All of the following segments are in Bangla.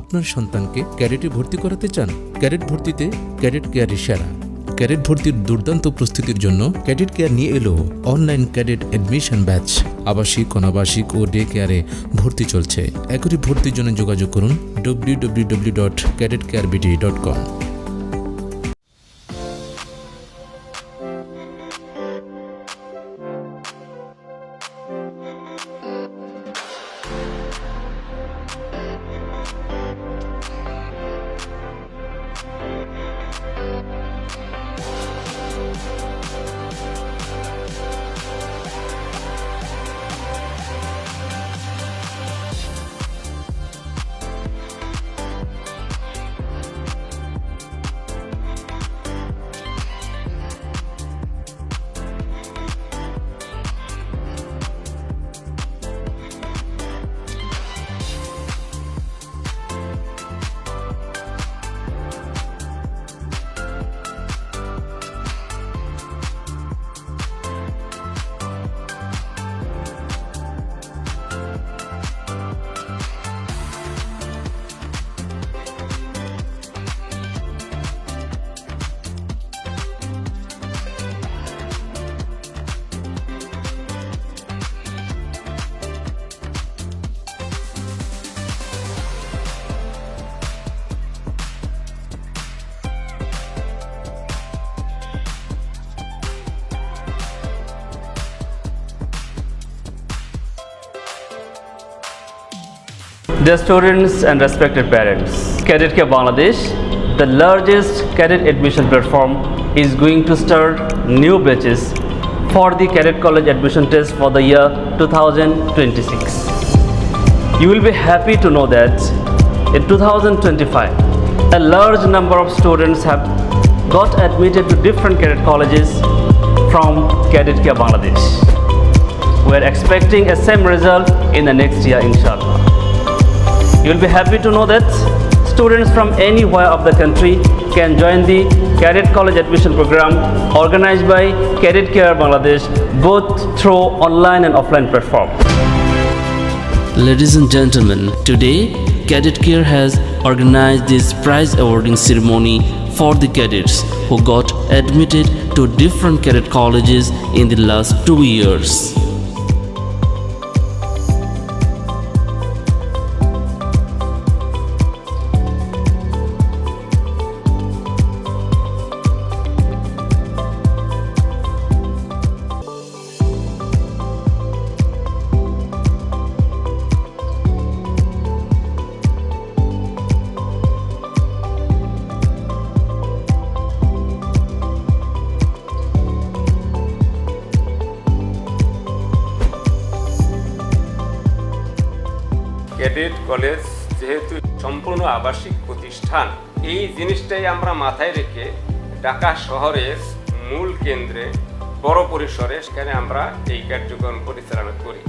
আপনার সন্তানকে ক্যারেটে ভর্তি করাতে চান? ক্যারেট ভর্তিতে ক্যারেট কেয়ারে সেরা ক্যাডেট ভর্তির দুর্দান্ত প্রস্তুতির জন্য ক্যাডেট কেয়ার নিয়ে এলো অনলাইন ক্যাডেট অ্যাডমিশন ব্যাচ। আবাসিক, অনাবাসিক ও ডে কেয়ারে ভর্তি চলছে। একই ভর্তির জন্য যোগাযোগ করুন W W W dot cadet care BD dot com Dear students and respected parents, Cadet Care Bangladesh, the largest cadet admission platform, is going to start new batches for the cadet college admission test for the year 2026. You will be happy to know that in 2025, a large number of students have got admitted to different cadet colleges from Cadet Care Bangladesh. We are expecting a same result in the next year, inshallah. You'll be happy to know that students from anywhere of the country can join the Cadet College Admission Program organized by Cadet Care Bangladesh both through online and offline platform. Ladies and gentlemen, today Cadet Care has organized this prize awarding ceremony for the cadets who got admitted to different cadet colleges in the last two years. Cadet college যেহেতু সম্পূর্ণ আবাসিক প্রতিষ্ঠান, এই জিনিসটাই আমরা মাথায় রেখে ঢাকা শহরের মূল কেন্দ্রে বড় পরিসরে সেখানে আমরা এই কার্যক্রম পরিচালনা করি।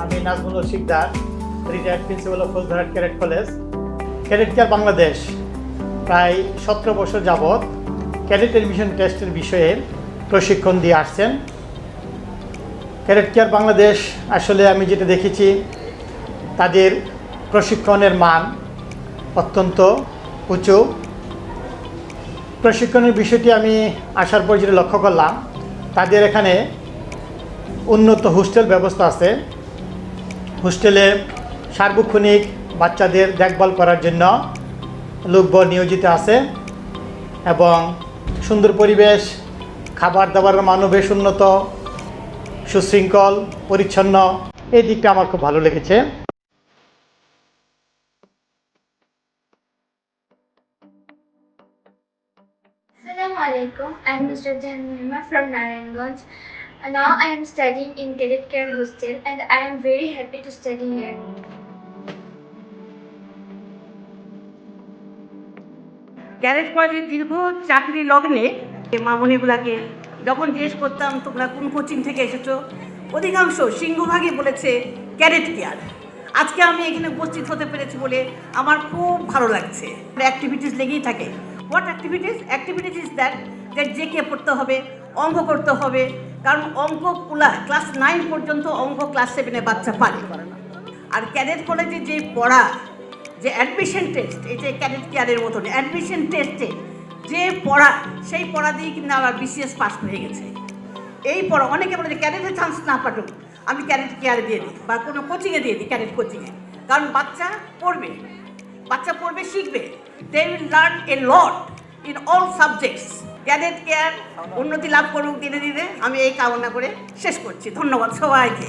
Mamunul Sikdar retired principal of Faujdarhat cadet college cadet care Bangladesh প্রায় সতেরো বছর যাবৎ ক্যাডেট এডমিশন টেস্টের বিষয়ে প্রশিক্ষণ দিয়ে আসছেন। ক্যাডেট কেয়ার বাংলাদেশ আসলে আমি যেটা দেখেছি, তাদের প্রশিক্ষণের মান অত্যন্ত উঁচু। প্রশিক্ষণের বিষয়টি আমি আসার পর যেটা লক্ষ্য করলাম, তাদের এখানে উন্নত হোস্টেল ব্যবস্থা আছে। হোস্টেলে সার্বক্ষণিক বাচ্চাদের দেখভাল করার জন্য লোকবল নিয়োজিত আছে এবং সুন্দর পরিবেশ, খাবার দাবারের মানও বেশ উন্নত, সুশৃঙ্খল, পরিচ্ছন্ন এই দিকটা আমার খুব ভালো লেগেছে Assalamu alaikum. I'm Mr. Janmima from Narayanganj. Now I am studying in Cadet Care Hostel and I am very happy to study here. গ্যারেজ কলেজের দীর্ঘ চাকরি লগ্নে মামনিগুলাকে যখন জিজ্ঞেস করতাম, তোমরা কোন কোচিং থেকে এসেছ? অধিকাংশ সিংহভাগই বলেছে ক্যারেট কেয়ার আজকে আমি এখানে উপস্থিত হতে পেরেছি বলে আমার খুব ভালো লাগছে। অ্যাক্টিভিটিস লেগেই থাকে। What activities activities is that যে জেকে পড়তে হবে, অঙ্ক করতে হবে কারণ অঙ্কগুলা ক্লাস নাইন পর্যন্ত অঙ্ক ক্লাস সেভেনে বাচ্চা পারে আর ক্যাডেট কলেজে যে পড়া, যে অ্যাডমিশন টেস্ট এই যে ক্যাডেট কেয়ারের মতন অ্যাডমিশন টেস্টে যে পড়া, সেই পড়া দিয়ে কিন্তু আমার বিসিএস পাস হয়ে গেছে। এই পড়া, অনেকে বলে যে ক্যাডেটের চান্স না পাঠুক, আমি ক্যাডেট কেয়ারে দিয়ে দিই বা কোনো কোচিংয়ে দিয়ে দিই ক্যাডেট কোচিংয়ে কারণ বাচ্চা পড়বে বাচ্চা পড়বে, শিখবে। They will learn a lot in all subjects cadet care উন্নতি লাভ করুক দিনে দিনে। আমি এই কামনা করে শেষ করছি। ধন্যবাদ সবাইকে।